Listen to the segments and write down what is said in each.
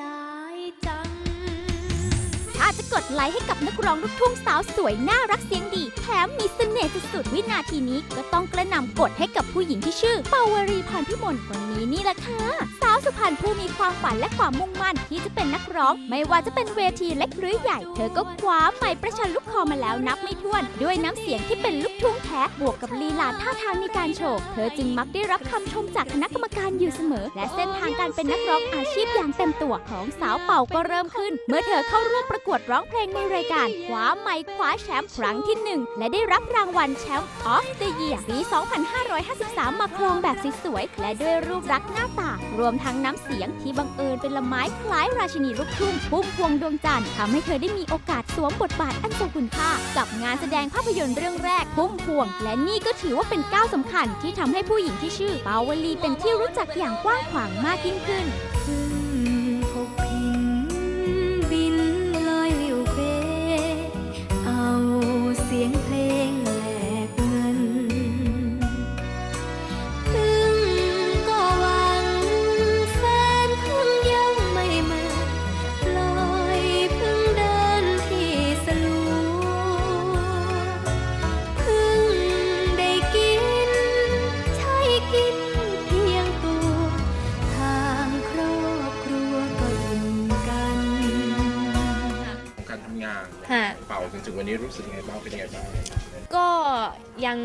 ดายจัาจะกดไลค์ให้กับนักร้องลูกทุ่งสาวสวยน่ารักเสียงดี แถมมีเสน่ห์สุดๆวินาทีนี้ก็ต้องกระหน่ำกดให้กับผู้หญิงที่ชื่อปาวรีพรพิมลคนนี้นี่แหละค่ะ สาวสุพรรณผู้มีความฝันและความมุ่งมั่นที่จะเป็นนักร้อง ไม่ว่าจะเป็นเวทีเล็กหรือใหญ่ เธอก็คว้าไมค์ประชันลูกคอมาแล้วนับไม่ถ้วน ด้วยน้ำเสียงที่เป็นลูกทุ่งแท้บวกกับลีลาท่าทางในการโชว์เธอจึงมักได้รับคำชมจากคณะกรรมการอยู่เสมอ และเส้นทางการเป็นนักร้องอาชีพอย่างเต็มตัวของสาวเป่าก็เริ่มขึ้น เมื่อเธอเข้าร่วมประกวดร้องเพลงในรายการคว้าไมค์คว้าแชมป์ครั้งที่หนึ่งและได้รับรางวัลแชมป์ออฟเดอะเยียร์ปี 2553 มาครองแบบสวยๆและด้วยรูปลักษณ์หน้าตา รวมทั้งน้ำเสียงที่บังเอิญเป็นละไม้คล้ายราชินีลูกทุ่งพุ่มพวงดวงจันทร์ทำให้เธอได้มีโอกาสสวมบทบาทอันทรงคุณค่า กับงานแสดงภาพยนตร์เรื่องแรกพุ่มพวง และนี่ก็ถือว่าเป็นก้าวสำคัญที่ทำให้ผู้หญิงที่ชื่อปาวลีเป็นที่รู้จักอย่างกว้างขวางมากยิ่งขึ้น วันนี้รู้สึกยังไงบ้างเป็นยังไงบ้างก็ยัง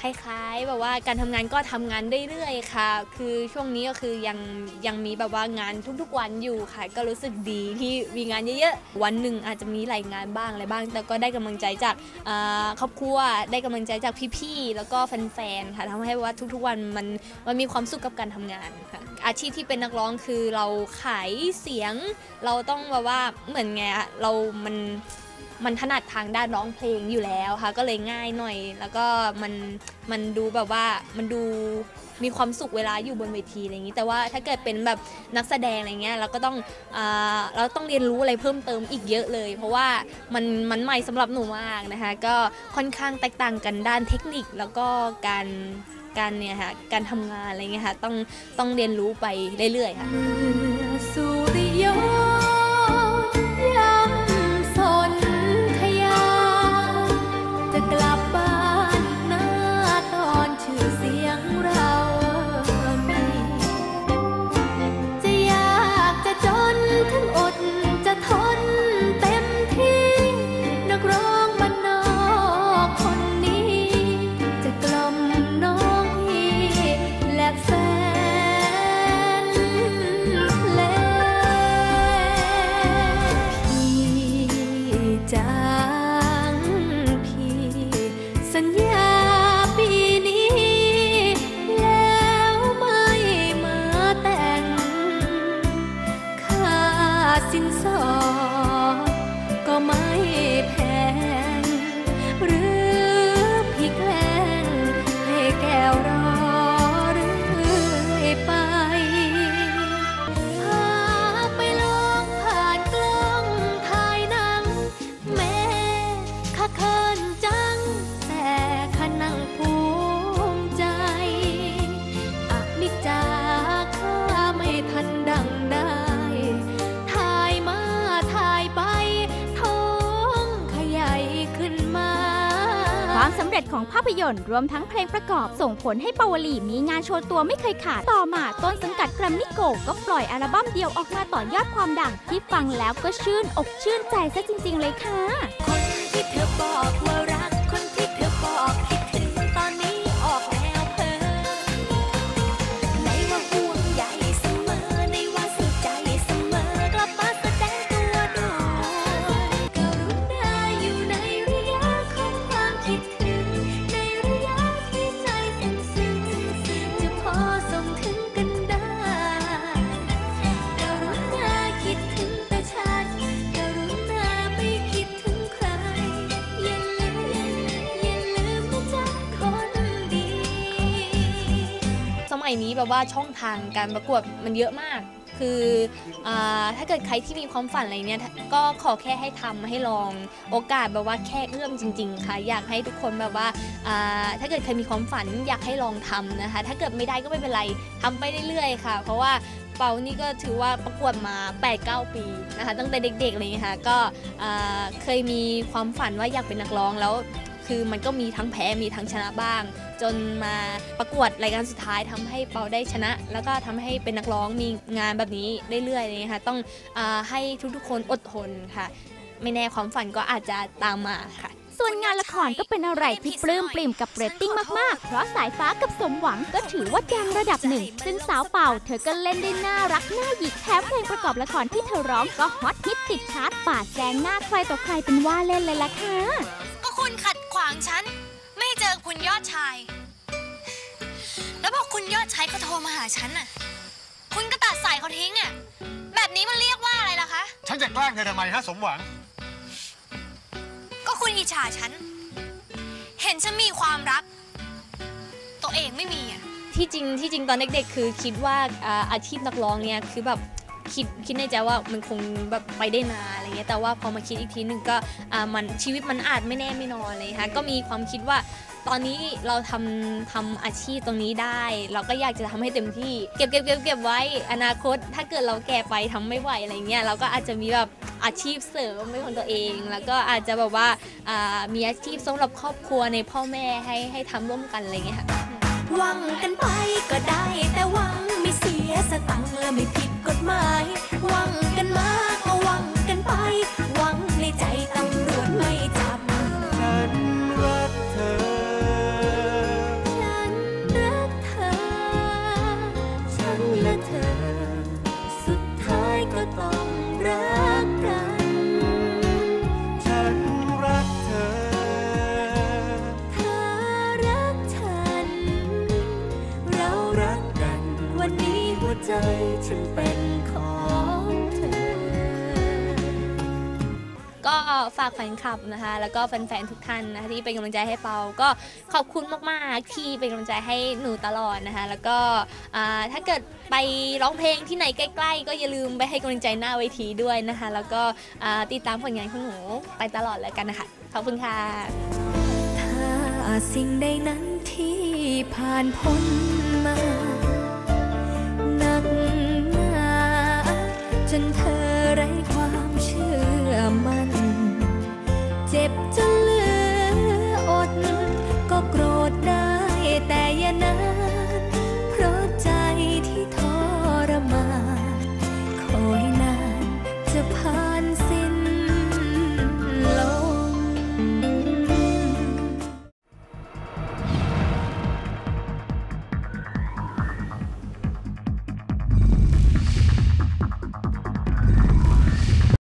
คล้ายๆแบบว่าการทำงานก็ทำงานเรื่อยๆค่ะ คือช่วงนี้ก็คือยังยังมีแบบว่างานทุกๆวันอยู่ค่ะ ก็รู้สึกดีที่มีงานเยอะๆ วันหนึ่งอาจจะมีหลายงานบ้างอะไรบ้าง แต่ก็ได้กำลังใจจากอ่าครอบครัวได้กำลังใจจากพี่ๆแล้วก็แฟนๆค่ะทำให้ว่าทุกๆวันมันมันมีความสุขกับการทำงานค่ะ อาชีพที่เป็นนักร้องคือเราขายเสียง เราต้องแบบว่าเหมือนไงอะเรามัน มันถนัดทางด้านร้องเพลงอยู่แล้วค่ะ ก็เลยง่ายหน่อย แล้วก็มันมันดูแบบว่ามันดูมีความสุขเวลาอยู่บนเวทีอะไรอย่างนี้ แต่ว่าถ้าเกิดเป็นแบบนักแสดงอะไรเงี้ยเราก็ต้องอ่าเราต้องเรียนรู้อะไรเพิ่มเติมอีกเยอะเลย เพราะว่ามันมันใหม่สำหรับหนูมากนะคะก็ค่อนข้างแตกต่างกันด้านเทคนิคแล้วก็การการเนี่ยค่ะการทำงานอะไรเงี้ยค่ะต้องต้องเรียนรู้ไปเรื่อยๆค่ะ ข้าเคินจัง แต่ข้านั่งภูมิใจอะนิจจาข้าไม่ทันดังได้ถ่ายมาถ่ายไปท้องขยายขึ้นมา ความสำเร็จของภาพยนตร์รวมทั้งเพลงประกอบส่งผลให้ปาวลีมีงานโชว์ตัวไม่เคยขาด ต่อมาต้นสังกัดแกรมมี่โกก็ปล่อยอัลบั้มเดียวออกมาต่อยอดความดังที่ฟังแล้วก็ชื่นอกชื่นใจซะจริง ๆ เลยค่ะ บอกว่า แบบว่าช่องทางการประกวดมันเยอะมาก คืออถ้าเกิดใครที่มีความฝันอะไรเนี่ยก็ขอแค่ให้ทำให้ลองโอกาสแบบว่าแค่เอื้อมจริง ๆ ค่ะ อยากให้ทุกคนแบบว่าถ้าเกิดใครมีความฝันอยากให้ลองทำนะคะ ถ้าเกิดไม่ได้ก็ไม่เป็นไรทำไปเรื่อยๆค่ะ เพราะว่าเปานี่ก็ถือว่าประกวดมา 8-9 ปีนะคะตั้งแต่เด็กๆอะไรอย่างเงี้ยค่ะก็เคยมีความฝันว่าอยากเป็นนักร้องแล้ว คือมันก็มีทั้งแพ้มีทั้งชนะบ้าง จนมาประกวดรายการสุดท้ายทำให้เปาได้ชนะ แล้วก็ทำให้เป็นนักร้องมีงานแบบนี้เรื่อยๆเลยค่ะต้องอาให้ทุกๆคนอดทนค่ะ ไม่แน่ความฝันก็อาจจะตามมาค่ะส่วนงานละครก็เป็นอะไรที่ปลื้มปริ่มกับเรตติ้งมาก ๆ เพราะสายฟ้ากับสมหวังก็ถือว่าดังระดับหนึ่ง ซึ่งสาวเป่าเธอก็เล่นได้น่ารักน่าหยิกแถมเพลงประกอบละครที่เธอร้องก็ฮอตฮิตติดชาร์ตปาดแซงหน้าใครต่อใครเป็นว่าเล่นเลยล่ะค่ะ ก็คุณขัด ขวางฉัน ไม่ให้เจอคุณยอดชาย แล้วพอคุณยอดชายเขาโทรมาหาฉันน่ะ คุณก็ตัดสายเขาทิ้งอะ แบบนี้มันเรียกว่าอะไรล่ะคะ ฉันจะแกล้งเธอทำไมฮะสมหวัง ก็คุณอิจฉาฉัน เห็นฉันมีความรัก ตัวเองไม่มีอะ ที่จริงที่จริงตอนเด็กๆ คือคิดว่าอ่าอาชีพนักร้องเนี่ยคือแบบ คิดคิดในใจว่ามันคงแบบไปได้นานอะไรเงี้ยแต่ว่าพอมาคิดอีกทีหนึ่งก็อ่ามันชีวิตมันอาจไม่แน่ไม่นอนเลยค่ะก็มีความคิดว่าตอนนี้เราทำทำอาชีพตรงนี้ได้ เราก็อยากจะทำให้เต็มที่ เก็บเก็บเก็บเก็บไว้อนาคต ถ้าเกิดเราแก่ไปทำไม่ไหวอะไรเงี้ยเราก็อาจจะมีแบบอาชีพเสริมเป็นของตัวเอง แล้วก็อาจจะแบบว่าอ่ามีอาชีพสำหรับครอบครัวในพ่อแม่ให้ให้ทำร่วมกันอะไรเงี้ยค่ะ หวังกันไปก็ได้แต่หวัง ยสตังและไม่ผิดกฎหมาย หวังกันมาก็หวังกันไป หวังในใจตำ ใจฉันเป็นของเธอ ก็ฝากแฟนคลับนะคะ แล้วก็แฟนๆทุกท่านนะคะที่เป็นกำลังใจให้เปา ก็ขอบคุณมากๆที่เป็นกำลังใจให้หนูตลอดนะคะ แล้วก็อ่าถ้าเกิดไปร้องเพลงที่ไหนใกล้ ๆ ก็อย่าลืมไปให้กำลังใจหน้าเวทีด้วยนะคะ แล้วก็อ่าติดตามผลงานของหนูไปตลอดแล้วกันนะคะขอบคุณค่ะ ถ้าสิ่งใดนั้นที่ผ่านพ้นะพาน